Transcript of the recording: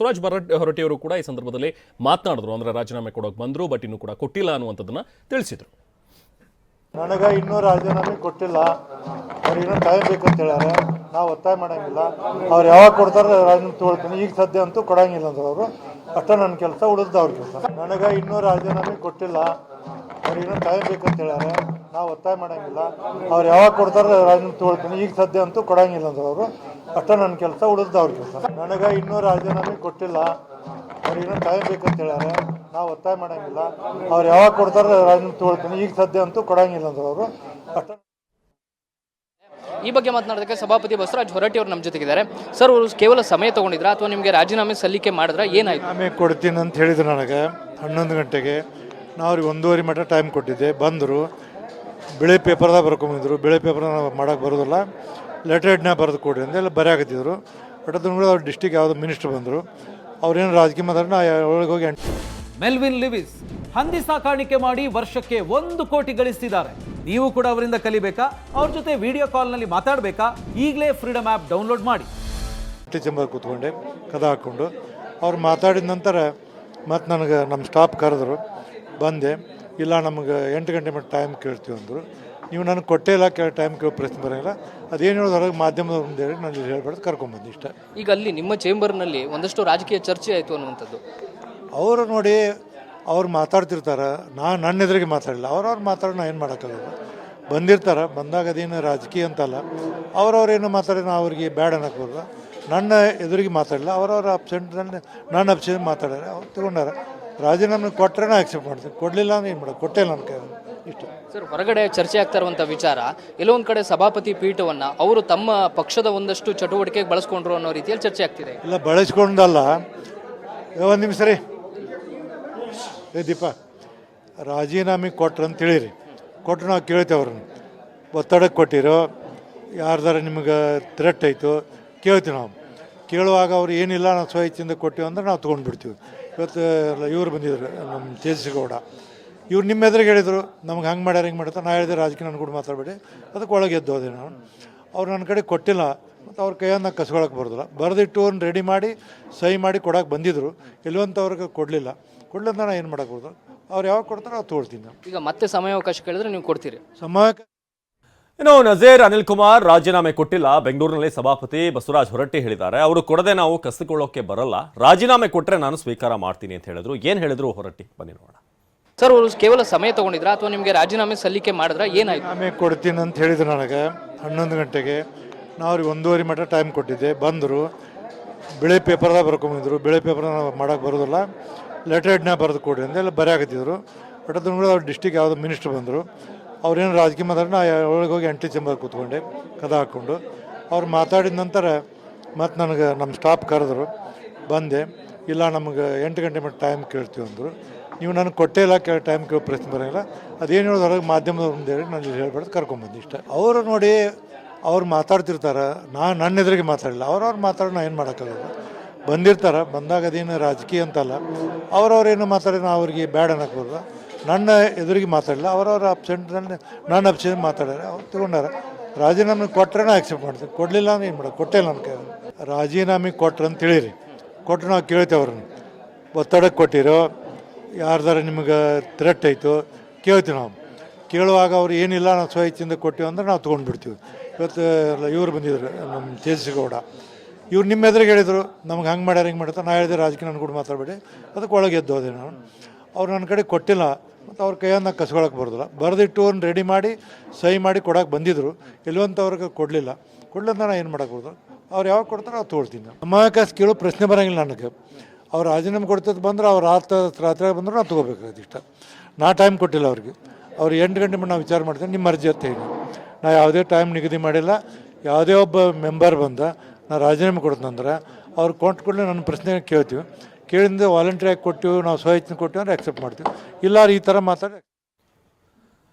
ಸುರಾಜ್ ಭರಟ್ ಹೊರಟಿಯವರು ಕೂಡ ಈ ಸಂದರ್ಭದಲ್ಲಿ ಮಾತನಾಡಿದ್ರು. ಅಂದ್ರೆ ರಾಜೀನಾಮೆ ಕೊಡೋಕೆ ಬಂದ್ರು ಬಟ್ ಇನ್ನೂ ಕೂಡ ಕೊಟ್ಟಿಲ್ಲ ಅನ್ನುವಂಥದ್ದನ್ನ ತಿಳಿಸಿದ್ರು. ನನಗೆ ಇನ್ನೂ ರಾಜೀನಾಮೆ ಕೊಟ್ಟಿಲ್ಲ. ಅವ್ರು ಇನ್ನೂ ಟೈಮ್ ಬೇಕಂತ ಹೇಳ್ಯಾರ. ನಾವು ಒತ್ತಾಯ ಮಾಡಂಗಿಲ್ಲ. ಅವ್ರು ಯಾವಾಗ ಕೊಡ್ತಾರೆ ರಾಜೀನಾಮೆ ತೊಗೊಳ್ತೀನಿ. ಈಗ ಸದ್ಯ ಅಂತೂ ಕೊಡಂಗಿಲ್ಲ ಅಂದ್ರೆ ಅವರು. ಅಷ್ಟೇ ನನ್ನ ಕೆಲಸ ಉಳಿದ ಅವ್ರ ಕೆಲಸ. ನನಗೆ ಇನ್ನೂ ರಾಜೀನಾಮೆ ಕೊಟ್ಟಿಲ್ಲ. ಅವ್ರು ಇನ್ನೂ ಟೈಮ್ ಬೇಕಂತ ಹೇಳ್ಯಾರ. ನಾವು ಒತ್ತಾಯ ಮಾಡಂಗಿಲ್ಲ. ಅವ್ರು ಯಾವಾಗ ಕೊಡ್ತಾರೆ ರಾಜೀನಾಮೆ ತೊಗೊಳ್ತೀನಿ. ಈಗ ಸದ್ಯ ಅಂತೂ ಕೊಡಂಗಿಲ್ಲ ಅಂದ್ರೆ ಅವರು. ಅಷ್ಟ ನನ್ನ ಕೆಲಸ ಅವ್ರ ಕೆಲಸ. ನನಗೆ ಇನ್ನೂ ರಾಜೀನಾಮೆ ಕೊಟ್ಟಿಲ್ಲ. ಅವ್ರು ಇನ್ನೂ ಟೈಮ್ ಬೇಕಂತ ಹೇಳ್ಯಾರ. ನಾವು ಒತ್ತಾಯ ಮಾಡಂಗಿಲ್ಲ. ಅವ್ರು ಯಾವಾಗ ಕೊಡ್ತಾರೆ ರಾಜೀನಾಮೆ ತೊಗೊಳ್ತೀನಿ. ಈಗ ಸದ್ಯ ಅಂತೂ ಕೊಡಂಗಿಲ್ಲ ಅಂದ್ರೆ ಅವರು. ಅಷ್ಟ ಈ ಬಗ್ಗೆ ಮಾತನಾಡೋದಕ್ಕೆ ಸಭಾಪತಿ ಬಸವರಾಜ್ ಹೊರಟಿ ಅವರು ನಮ್ಮ ಜೊತೆಗಿದ್ದಾರೆ. ಸರ್ ಅವರು ಕೇವಲ ಸಮಯ ತಗೊಂಡಿದ್ರು ಅಥವಾ ನಿಮಗೆ ರಾಜೀನಾಮೆ ಸಲ್ಲಿಕೆ ಮಾಡಿದ್ರೆ? ಏನಾಯ್ತು? ಆಮೇಲೆ ಕೊಡ್ತೀನಿ ಅಂತ ಹೇಳಿದ್ರು ನನಗೆ ಹನ್ನೊಂದು ಗಂಟೆಗೆ. ನಾವು ಅವ್ರಿಗೆ ಒಂದೂವರೆ ಮಟ್ಟ ಟೈಮ್ ಕೊಟ್ಟಿದ್ದೆ. ಬಂದರು. ಬಿಳಿ ಪೇಪರ್ದಾಗ ಬರ್ಕೊಂಬಂದಿದ್ರು ಬಿಳಿ ಪೇಪರ್ ಮಾಡೋಕೆ ಬರೋದಿಲ್ಲ. ಲೆಟರ್ ಹೆಡ್ನ ಬರೆದು ಕೊಡ್ರಿ ಅಂತ ಎಲ್ಲ ಬರೆಯಾಕತ್ತಿದ್ರು ಬಟ್ ಅದನ್ನು ಕೂಡ ಅವ್ರು ಡಿಸ್ಟಿಕ್ ಯಾವುದೋ ಮಿನಿಸ್ಟರ್ ಬಂದರು. ಅವ್ರೇನು ರಾಜಕೀಯ ಮಾತಾಡಿ ನಾ ಒಳಗೆ ಹೋಗಿ ಎಂಟು ಮೆಲ್ವಿನ್ ಲಿವಿಸ್ ಹಂದಿ ಸಾಕಾಣಿಕೆ ಮಾಡಿ ವರ್ಷಕ್ಕೆ ಒಂದು ಕೋಟಿ ಗಳಿಸ್ತಿದ್ದಾರೆ. ನೀವು ಕೂಡ ಅವರಿಂದ ಕಲಿಬೇಕಾ? ಅವ್ರ ಜೊತೆ ವಿಡಿಯೋ ಕಾಲ್ನಲ್ಲಿ ಮಾತಾಡಬೇಕಾ? ಈಗಲೇ ಫ್ರೀಡಮ್ ಆ್ಯಪ್ ಡೌನ್ಲೋಡ್ ಮಾಡಿ. ಚೆಂಬರ್ ಚಂಬರ್ ಕೂತ್ಕೊಂಡೆ ಕದ ಹಾಕ್ಕೊಂಡು. ಅವ್ರು ಮಾತಾಡಿದ ನಂತರ ಮತ್ತು ನನಗೆ ನಮ್ಮ ಸ್ಟಾಪ್ ಕರೆದ್ರು ಬಂದೆ ಇಲ್ಲ ನಮಗೆ ಎಂಟು ಗಂಟೆ ಮಟ್ಟ ಟೈಮ್ ಕೇಳ್ತೀವಿ ಅಂದರು. ನೀವು ನನಗೆ ಕೊಟ್ಟೇ ಇಲ್ಲ ಕೆಲವು ಟೈಮ್ ಕೇಳೋ ಪ್ರಶ್ನೆ ಬರೋಲ್ಲ ಅದೇನು ಹೇಳೋದು ಹೊರಗೆ ಮಾಧ್ಯಮದ ಮುಂದೆ ಹೇಳಿ ನಾನು ಹೇಳ್ಬಾರ್ದು ಕರ್ಕೊಂಬಂದು ಇಷ್ಟ. ಈಗ ಅಲ್ಲಿ ನಿಮ್ಮ ಚೇಂಬರ್ನಲ್ಲಿ ಒಂದಷ್ಟು ರಾಜಕೀಯ ಚರ್ಚೆ ಆಯಿತು ಅನ್ನುವಂಥದ್ದು. ಅವರು ನೋಡಿ ಅವ್ರು ಮಾತಾಡ್ತಿರ್ತಾರೆ ನಾನು ನನ್ನ ಎದುರಿಗೆ ಮಾತಾಡಿಲ್ಲ ಅವ್ರವ್ರು ಮಾತಾಡೋ ನಾನು ಏನು ಮಾಡೋಕ್ಕಾಗಲ್ಲ. ಬಂದಿರ್ತಾರೆ ಬಂದಾಗ ಅದೇನು ರಾಜಕೀಯ ಅಂತಲ್ಲ. ಅವ್ರವ್ರೇನು ಮಾತಾಡಿ ನಾವು ಅವ್ರಿಗೆ ಬ್ಯಾಡ್ ಅನ್ನೋಕ್ಕೋಲ್ಲ ನನ್ನ ಎದುರಿಗೆ ಮಾತಾಡಿಲ್ಲ ಅವರವ್ರ ಅಬ್ಸೆಂಟ್ ನನ್ನ ನಾನು ಅಬ್ಸೆಂಟ್ ಮಾತಾಡ್ಯಾರ ಅವ್ರು ತಗೊಂಡಾರ ರಾಜೀನಾಮೆ ಕೊಟ್ಟರೆ ನಾನು ಆಕ್ಸೆಪ್ಟ್ ಮಾಡ್ತೀನಿ. ಕೊಡಲಿಲ್ಲ ಅಂದ್ರೆ ಏನು ಮಾಡೋದು? ಕೊಟ್ಟೇ ನನ್ನ ಕೈ ಇಷ್ಟು ಸರ್, ಹೊರಗಡೆ ಚರ್ಚೆ ಆಗ್ತಾ ವಿಚಾರ ಒಂದು ಕಡೆ ಸಭಾಪತಿ ಪೀಠವನ್ನು ಅವರು ತಮ್ಮ ಪಕ್ಷದ ಒಂದಷ್ಟು ಚಟುವಟಿಕೆಗೆ ಬಳಸ್ಕೊಂಡ್ರು ಅನ್ನೋ ರೀತಿಯಲ್ಲಿ ಚರ್ಚೆ ಆಗ್ತಿದೆ. ಇಲ್ಲ, ಬಳಸ್ಕೊಂಡಲ್ಲ. ಒಂದು ನಿಮಿಷ ರೀ. ಏ, ದೀಪ, ರಾಜೀನಾಮೆ ಕೊಟ್ರು ಅಂತ ಹೇಳಿರಿ. ಕೊಟ್ರು ನಾವು ಕೇಳ್ತೇವೆ ಅವ್ರನ್ನ. ಒತ್ತಡಕ್ಕೆ ಕೊಟ್ಟಿರೋ, ಯಾರ್ದಾರ ನಿಮಗೆ ಥ್ರೆಟ್ ಆಯಿತು, ಕೇಳ್ತೀವಿ ನಾವು. ಕೇಳುವಾಗ ಅವ್ರು ಏನಿಲ್ಲ, ನಾವು ಸ್ವಇಚ್ಛೆಯಿಂದ ಕೊಟ್ಟಿವಿ ಅಂದ್ರೆ ನಾವು ತೊಗೊಂಡ್ಬಿಡ್ತೀವಿ. ಇವತ್ತು ಇವ್ರು ಬಂದಿದ್ರು, ನಮ್ಮ ತೇಜಸ್ಗೌಡ ಇವ್ರು ನಿಮ್ಮ ಎದುರಿಗೆ ಹೇಳಿದರು ನಮ್ಗೆ ಹಂಗೆ ಮಾಡ್ಯಾರ ಹಿಂಗೆ ಮಾಡ್ತಾರೆ ನಾ ಹೇಳಿದೆ ರಾಜಕೀಯ ನನ್ನ ಕೂಡ ಮಾತಾಡಬೇಡಿ. ಅದಕ್ಕೆ ಒಳಗೆ ಎದ್ದು ಹೋದೆ ನಾನು. ಅವ್ರು ನನ್ನ ಕಡೆ ಕೊಟ್ಟಿಲ್ಲ. ಮತ್ತು ಅವ್ರ ಕೈಯನ್ನು ಕಸ್ಕೊಳಕ್ಕೆ ಬರೋದಿಲ್ಲ. ಬರೆದಿಟ್ಟು ಅವ್ರನ್ನ ರೆಡಿ ಮಾಡಿ ಸಹಿ ಮಾಡಿ ಕೊಡೋಕೆ ಬಂದಿದ್ದರು ಇಲ್ಲವಂಥವ್ರಿಗೆ ಕೊಡಲಿಲ್ಲ. ಕೊಡಲಿಲ್ಲ ನಾನು ಏನು ಮಾಡೋಕೆ ಬರೋದು? ಅವ್ರು ಯಾವಾಗ ಕೊಡ್ತಾರೋ ಅವ್ರು ತೊಗೊಳ್ತೀನಿ ನಾನು. ಈಗ ಮತ್ತೆ ಸಮಯಾವಕಾಶ ಕೇಳಿದ್ರೆ ನೀವು ಕೊಡ್ತೀರಿ. ಸಮಯ ಇನ್ನು ನಜೇರ್ ಅನಿಲ್ ಕುಮಾರ್ ರಾಜೀನಾಮೆ ಕೊಟ್ಟಿಲ್ಲ. ಬೆಂಗಳೂರಿನಲ್ಲಿ ಸಭಾಪತಿ ಬಸವರಾಜ್ ಹೊರಟ್ಟಿ ಹೇಳಿದ್ದಾರೆ. ಅವರು ಕೊಡದೆ ನಾವು ಕಸಿಕೊಳ್ಳೋಕೆ ಬರಲ್ಲ. ರಾಜೀನಾಮೆ ಕೊಟ್ಟರೆ ನಾನು ಸ್ವೀಕಾರ ಮಾಡ್ತೀನಿ ಅಂತ ಹೇಳಿದ್ರು. ಏನು ಹೇಳಿದ್ರು ಹೊರಟ್ಟಿ? ಬನ್ನಿ ನೋಡೋಣ. ಸರ್, ಅವರು ಕೇವಲ ಸಮಯ ತಗೊಂಡಿದ್ರಾ ಅಥವಾ ನಿಮಗೆ ರಾಜೀನಾಮೆ ಸಲ್ಲಿಕೆ ಮಾಡಿದ್ರ? ಏನಾಯ್ತು? ಆಮೇಲೆ ಕೊಡ್ತೀನಿ ಅಂತ ಹೇಳಿದ್ರು ನನಗೆ ಹನ್ನೊಂದು ಗಂಟೆಗೆ. ನಾವು ಅವ್ರಿಗೆ ಒಂದೂವರೆ ಮಟ್ಟ ಟೈಮ್ ಕೊಟ್ಟಿದ್ದೆ. ಬಂದರು. ಬಿಳಿ ಪೇಪರ್ದಾಗ ಬರ್ಕೊಂಬಂದಿದ್ರು ಬಿಳೆ ಪೇಪರ್ ಮಾಡೋಕೆ ಬರೋದಿಲ್ಲ. ಲೆಟರ್ ಹೆಡ್ನ ಬರೆದು ಕೊಡಿ ಅಂತ ಎಲ್ಲ ಬರೆಯಾಕತ್ತಿದ್ರು ಬಟ್ ಅದನ್ನು ಅವ್ರು ಡಿಸ್ಟಿಕ್ ಯಾವುದೋ ಮಿನಿಸ್ಟ್ರ್ ಬಂದರು. ಅವ್ರೇನು ರಾಜಕೀಯ ಮಾತಾಡಿ ನಾ ಒಳಗೆ ಹೋಗಿ ಎಂಟ್ರಿ ಚಂಬರ್ ಕೂತ್ಕೊಂಡೆ, ಕದ ಹಾಕ್ಕೊಂಡು ಅವ್ರು ಮಾತಾಡಿದ ನಂತರ ಮತ್ತು ನನಗೆ ನಮ್ಮ ಸ್ಟಾಫ್ ಕರೆದ್ರು. ಬಂದೆ. ಇಲ್ಲ, ನಮಗೆ ಎಂಟು ಗಂಟೆ ಮಟ್ಟ ಟೈಮ್ ಕೇಳ್ತೀವಿ ಅಂದರು. ನೀವು ನನಗೆ ಕೊಟ್ಟೇ ಇಲ್ಲ ಕೆಲವು ಟೈಮ್ ಕೇಳೋ ಪ್ರಶ್ನೆ ಬರೋಂಗಿಲ್ಲ. ಅದೇನು ಹೇಳೋದು ಹೊರಗೆ ಮಾಧ್ಯಮದವ್ರ ಮುಂದೆ ಹೇಳಿ ನಾನು ಇಲ್ಲಿ ಹೇಳ್ಬಾರ್ದು ಕರ್ಕೊಂಬಂದು ಇಷ್ಟ. ಅವರು ನೋಡಿ ಅವ್ರು ಮಾತಾಡ್ತಿರ್ತಾರೆ, ನಾನು ನನ್ನ ಎದುರಿಗೆ ಮಾತಾಡಿಲ್ಲ. ಅವ್ರವ್ರು ಮಾತಾಡೋ ನಾನು ಏನು ಮಾಡೋಕ್ಕಾಗಲ್ಲ. ಬಂದಿರ್ತಾರೆ, ಬಂದಾಗ ಅದೇನು ರಾಜಕೀಯ ಅಂತಲ್ಲ. ಅವ್ರವ್ರೇನು ಮಾತಾಡಿ ನಾನು ಅವ್ರಿಗೆ ಬ್ಯಾಡ್ ಅನ್ನಕ್ಕೆ ಬರೋದು ನನ್ನ ಎದುರಿಗೆ ಮಾತಾಡಿಲ್ಲ ಅವರವ್ರ ಅಬ್ಸೆಂಟ್ ನನ್ನ ನಾನು ಅಬ್ಸೆಂಟ್ ಮಾತಾಡ್ಯಾರ ಅವ್ರು ತಗೊಂಡಾರ ರಾಜೀನಾಮೆ ಕೊಟ್ಟರೆ ನಾನು ಆಕ್ಸೆಪ್ಟ್ ಮಾಡ್ತೀನಿ. ಕೊಡಲಿಲ್ಲ ಅಂದ್ರೆ ಏನು ಮಾಡೋದು? ಕೊಟ್ಟೆ ನನ್ನ ಕೈ ರಾಜೀನಾಮೆ ಕೊಟ್ರು ಅಂತ ಹೇಳಿರಿ. ಕೊಟ್ಟರೆ ನಾವು ಕೇಳ್ತೇವೆ ಅವ್ರನ್ನ. ಒತ್ತಡಕ್ಕೆ ಕೊಟ್ಟಿರೋ ಯಾರ್ದಾರ ನಿಮಗೆ ಥ್ರೆಟ್ ಆಯಿತು ಕೇಳ್ತೀವಿ ನಾವು. ಕೇಳುವಾಗ ಅವ್ರು ಏನಿಲ್ಲ ನಾವು ಸ್ವಇಚ್ಛೆಯಿಂದ ಕೊಟ್ಟಿವಿ ಅಂದ್ರೆ ನಾವು ತೊಗೊಂಡ್ಬಿಡ್ತೀವಿ. ಇವತ್ತು ಇವ್ರು ಬಂದಿದ್ರು ನಮ್ಮ ತೇಜಸ್ಗೌಡ ಇವ್ರು ನಿಮ್ಮ ಎದುರಿಗೆ ಹೇಳಿದರು, ನಮ್ಗೆ ಹಂಗೆ ಮಾಡ್ಯಾರ, ಹಿಂಗೆ ಮಾಡ್ತಾರೆ ನಾ ಹೇಳಿದೆ, ರಾಜಕೀಯ ನನ್ನ ಕೂಡ ಮಾತಾಡಬೇಡಿ. ಅದಕ್ಕೆ ಒಳಗೆ ಎದ್ದು ಹೋದೆ ನಾನು. ಅವ್ರು ನನ್ನ ಕಡೆ ಕೊಟ್ಟಿಲ್ಲ. ಮತ್ತು ಅವ್ರ ಕೈಯನ್ನು ಕಸ್ಕೊಳಕ್ಕೆ ಬರೋದಿಲ್ಲ. ಬರೆದಿಟ್ಟು ಅವ್ರನ್ನ ರೆಡಿ ಮಾಡಿ, ಸಹಿ ಮಾಡಿ ಕೊಡೋಕೆ ಬಂದಿದ್ದರು ಎಲ್ಲವಂತವ್ರಿಗೆ ಕೊಡಲಿಲ್ಲ. ಕೊಡಲಿಲ್ಲ ನಾನು ಏನು ಮಾಡೋಕ್ಕೆ ಬರೋದು? ಅವ್ರು ಯಾವಾಗ ಕೊಡ್ತಾರೋ ಅವ್ರು ತೊಗೊಳ್ತೀನಿ. ನಮ್ಮ ಕೇಳೋ ಪ್ರಶ್ನೆ ಬರೋಂಗಿಲ್ಲ ನನಗೆ. ಅವ್ರು ರಾಜೀನಾಮೆ ಕೊಡ್ತದ್ದು ಬಂದ್ರೆ ಅವ್ರು ರಾತ್ರಿ ರಾತ್ರಿ ಬಂದ್ರೆ ನಾವು ತೊಗೋಬೇಕಾಗುತ್ತೆ ಇಷ್ಟ. ನಾ ಟೈಮ್ ಕೊಟ್ಟಿಲ್ಲ ಅವ್ರಿಗೆ. ಅವ್ರು ಎಂಟು ಗಂಟೆ ಮೇಲೆ ನಾವು ವಿಚಾರ ಮಾಡ್ತೇನೆ ನಿಮ್ಮ ಅರ್ಜಿ ಅಂತ ಹೇಳಿ. ನಾ ಯಾವುದೇ ಟೈಮ್ ನಿಗದಿ ಮಾಡಿಲ್ಲ. ಯಾವುದೇ ಒಬ್ಬ ಮೆಂಬರ್ ಬಂದ, ನಾ ರಾಜೀನಾಮೆ ಕೊಡ್ತಂದ್ರೆ ಅವ್ರು ಕೊಟ್ಟು ಕೂಡಲೇ ನನ್ನ ಪ್ರಶ್ನೆ ಕೇಳ್ತೀವಿ. ಕೇಳಿಂದ ವಾಲಂಟ್ರಿಯಾಗಿ ಕೊಟ್ಟಿವಿ, ನಾವು ಸ್ವಯಚ್ಛನ ಕೊಟ್ಟಿವಿ ಅಂದ್ರೆ ಅಕ್ಸೆಪ್ಟ್ ಮಾಡ್ತೀವಿ. ಇಲ್ಲ ಈ ಥರ ಮಾತಾಡಿ